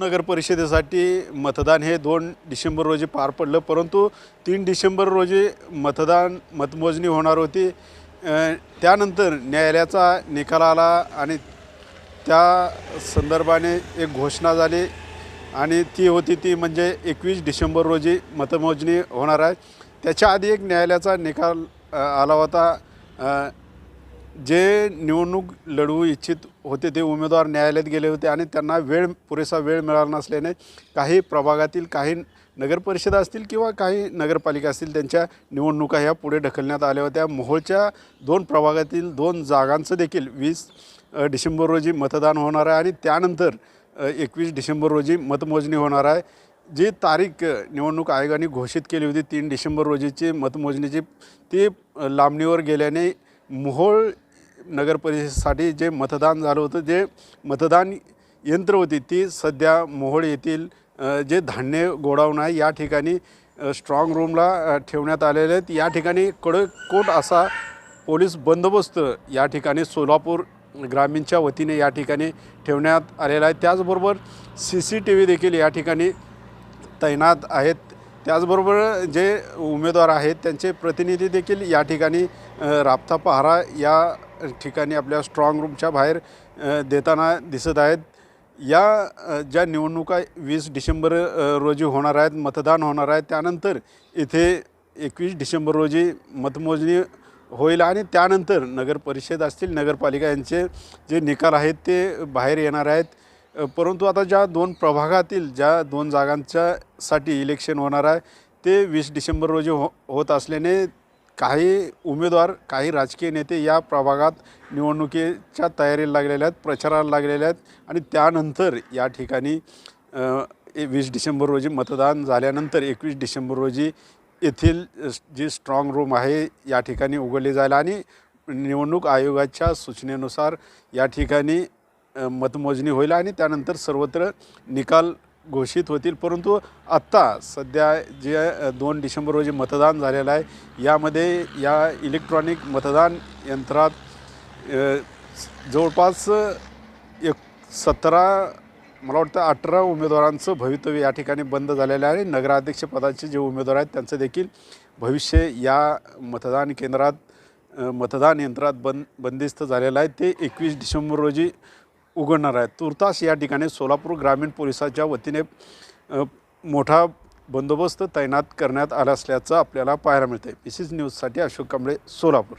नगर परिषदेसाठी मतदान हे दोन डिसेंबर रोजी पार पडलं परंतु तीन डिसेंबर रोजी मतदान मतमोजणी होणार होती. त्यानंतर न्यायालयाचा निकाल आला आणि त्या संदर्भाने एक घोषणा झाली आणि ती होती ती म्हणजे एकवीस डिसेंबर रोजी मतमोजणी होणार आहे. त्याच्या आधी एक न्यायालयाचा निकाल आला होता. जे निवडणूक लढवू इच्छित होते ते उमेदवार न्यायालयात गेले होते आणि त्यांना वेळ पुरेसा वेळ मिळाला नसल्याने काही प्रभागातील काही नगरपरिषदा असतील किंवा काही नगरपालिका असतील त्यांच्या निवडणुका ह्या पुढे ढकलण्यात आल्या होत्या. मोहोळच्या दोन प्रभागातील दोन जागांचं देखील वीस डिसेंबर रोजी मतदान होणार आहे आणि त्यानंतर एकवीस डिसेंबर रोजी मतमोजणी होणार आहे. जी तारीख निवडणूक आयोगाने घोषित केली होती तीन डिसेंबर रोजीची मतमोजणीची ती लांबणीवर गेल्याने मोहोळ नगर परिषदेसाठी जे मतदान झालं होतं जे मतदान यंत्र होती ती सध्या मोहोळ येथील जे धान्य गोडाऊन आहे या ठिकाणी स्ट्रॉंग रूमला ठेवण्यात आलेले आहेत. या ठिकाणी कडकोट असा पोलीस बंदोबस्त या ठिकाणी सोलापूर ग्रामीणच्या वतीने या ठिकाणी ठेवण्यात आलेला आहे. त्याचबरोबर सी सी टी व्ही देखील या ठिकाणी तैनात आहेत. त्याचबरोबर जे उमेदवार आहेत त्यांचे प्रतिनिधी देखील या ठिकाणी राबता पहारा या ठिकाणी आपल्या स्ट्रॉंग रूमच्या बाहेर देताना दिसत आहेत. या ज्या निवडणुका वीस डिसेंबर रोजी होणार आहेत मतदान होणार आहे त्यानंतर इथे एकवीस डिसेंबर रोजी मतमोजणी होईल आणि त्यानंतर नगर परिषद असतील नगरपालिका यांचे जे निकाल आहेत ते बाहेर येणार आहेत. परंतु आता ज्या दोन प्रभागातील ज्या दोन जागांच्या साठी इलेक्शन होणार आहे ते वीस डिसेंबर रोजी हो होत असल्याने काही उमेदवार काही राजकीय नेते या प्रभागात निवडणुकीच्या तयारीला लागलेल्या आहेत प्रचाराला लागलेल्या आहेत आणि त्यानंतर या ठिकाणी ए- वीस डिसेंबर रोजी मतदान झाल्यानंतर एकवीस डिसेंबर रोजी येथील जी स्ट्रॉंग रूम आहे या ठिकाणी उघडली जाईल आणि निवडणूक आयोगाच्या सूचनेनुसार या ठिकाणी मतमोजणी होईल आणि त्यानंतर सर्वत्र निकाल घोषित होतील. परंतु आत्ता सध्या जे दोन डिसेंबर रोजी मतदान झालेलं आहे यामध्ये या इलेक्ट्रॉनिक मतदान यंत्रात जवळपास एक सतरा मला वाटतं अठरा उमेदवारांचं भवितव्य या ठिकाणी बंद झालेलं आहे. नगराध्यक्षपदाचे जे उमेदवार आहेत त्यांचं देखील भविष्य या मतदान केंद्रात मतदान यंत्रात बंद बंदिस्त झालेलं आहे. ते एकवीस डिसेंबर रोजी उघडणार आहे तुर्तास या ठिकाणी सोलापूर ग्रामीण पोलिसाच्या वतीने मोठा बंदोबस्त तैनात करण्यात आला असल्याचं आपल्याला पाहायला मिळतं आहे सी न्यूजसाठी अशोक कांबळे सोलापूर.